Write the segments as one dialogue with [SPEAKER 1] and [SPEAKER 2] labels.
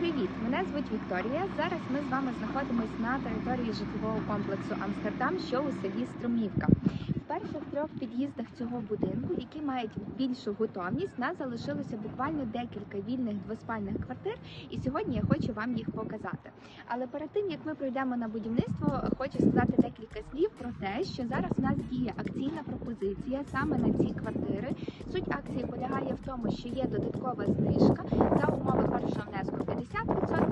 [SPEAKER 1] Привіт! Мене звуть Вікторія. Зараз ми з вами знаходимося на території житлового комплексу Амстердам, що у селі Струмівка. Перших трьох під'їздах цього будинку, які мають більшу готовність, нас залишилося буквально декілька вільних двоспальних квартир, і сьогодні я хочу вам їх показати. Але перед тим як ми пройдемо на будівництво, хочу сказати декілька слів про те, що зараз у нас діє акційна пропозиція саме на ці квартири. Суть акції полягає в тому, що є додаткова знижка за умови першого внеску 50%,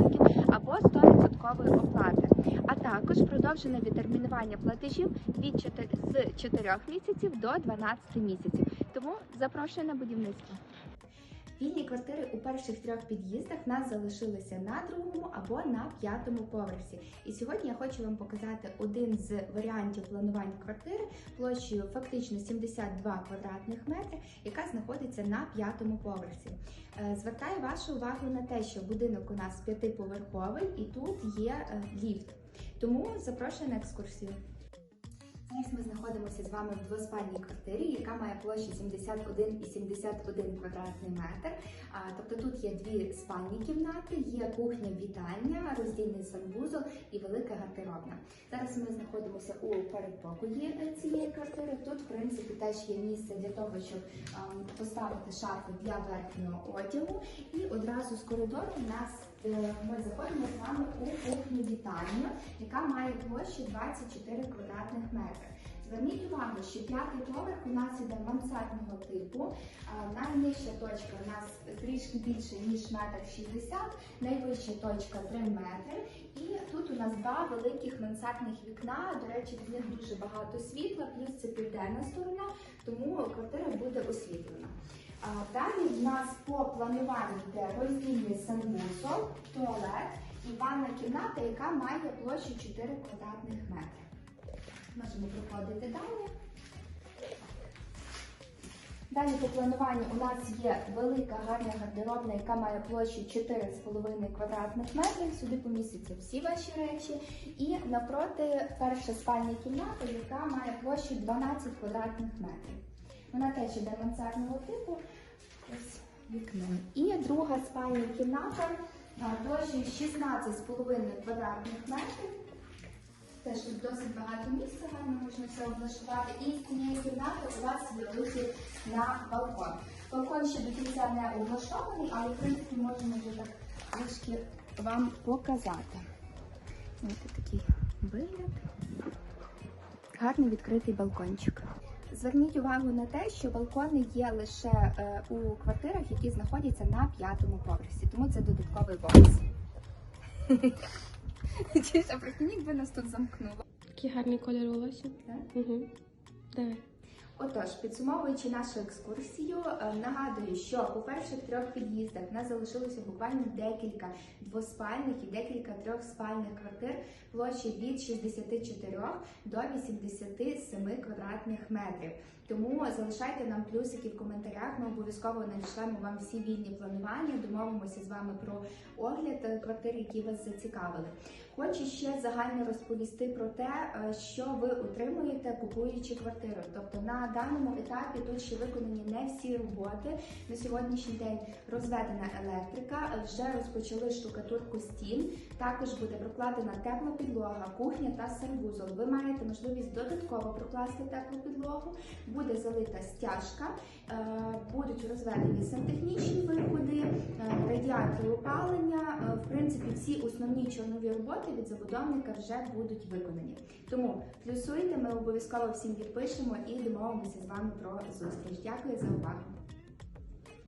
[SPEAKER 1] 75% або 100% оплати. А також продовжене відтермінування платежів від 4, з 4 місяців до 12 місяців. Тому запрошую на будівництво. Вільні квартири у перших трьох під'їздах в нас залишилися на другому або на п'ятому поверсі. І сьогодні я хочу вам показати один з варіантів планування квартири площею фактично 72 квадратних метри, яка знаходиться на п'ятому поверсі. Е, Звертаю вашу увагу на те, що будинок у нас п'ятиповерховий і тут є е, ліфт. Тому запрошую на екскурсію. Зараз ми знаходимося з вами в двоспальній квартирі, яка має площу 71,71 квадратний метр. Тобто тут є дві спальні кімнати, є кухня, вітальня, роздільний санвузол і велика гардеробна. Зараз ми знаходимося у передпокої цієї квартири. Тут, в принципі, теж є місце для того, щоб поставити шафи для верхнього одягу. І одразу з коридору у нас ми заходимо з вами у кухню вітальню, яка має площу 24 квадратних метри. Зверніть увагу, що п'ятий поверх у нас іде мансардного типу. Найнижча точка у нас трішки більше ніж метр 60, найвища точка 3 метри. І тут у нас два великих мансардних вікна. До речі, з них дуже багато світла, плюс це південна сторона, тому квартира буде освітлена. Далі в нас по плануванню йде роздільний санвузол, туалет і ванна кімната, яка має площу 4 квадратних метри. Можемо проходити далі. Далі по плануванню у нас є велика гарна гардеробна, яка має площу 4,5 квадратних метрів. Сюди помістяться всі ваші речі. І навпроти перша спальня кімната, яка має площу 12 квадратних метрів. Вона теж іде мансардного типу. Ось вікно. І друга спальня кімната площею 16,5 квадратних метрів. Теж тут досить багато місця, гарно можна все облаштувати. І з цієї кімнати у вас є вихід на балкон. Балкон ще до кінця не облаштований, але в принципі можемо вже так трішки вам показати. Ось такий вигляд. Гарний відкритий балкончик. Зверніть увагу на те, що балкони є лише е, у квартирах, які знаходяться на п'ятому поверсі, тому це додатковий бонус. Чи ж, а прикинь, якби нас тут замкнуло.
[SPEAKER 2] Такий гарний колір волосся.
[SPEAKER 1] Так?
[SPEAKER 2] Угу. Давай.
[SPEAKER 1] Отож, підсумовуючи нашу екскурсію, е, нагадую, що у перших трьох під'їздах в нас залишилося буквально декілька двоспальних і декілька трьохспальних квартир площі від 64 до 87 квадратних метрів. Тому залишайте нам плюсики в коментарях. Ми обов'язково надішлемо вам всі вільні планування. Домовимося з вами про огляд е, квартир, які вас зацікавили. Хочу ще загально розповісти про те, е, що ви отримуєте, купуючи квартиру. Тобто на даному етапі тут ще виконані не всі роботи. На сьогоднішній день розведена електрика, вже розпочали штукатурку стін. Також буде прокладена тепла підлога, кухня та санвузол. Ви маєте можливість додатково прокласти теплу підлогу. Буде залита стяжка, е, будуть розведені сантехнічні виходи, е, радіатори опалення. Е, В принципі, всі основні чорнові роботи від забудовника вже будуть виконані. Тому плюсуйте, ми обов'язково всім відпишемо і домовимося з вами про зустріч. Дякую за увагу.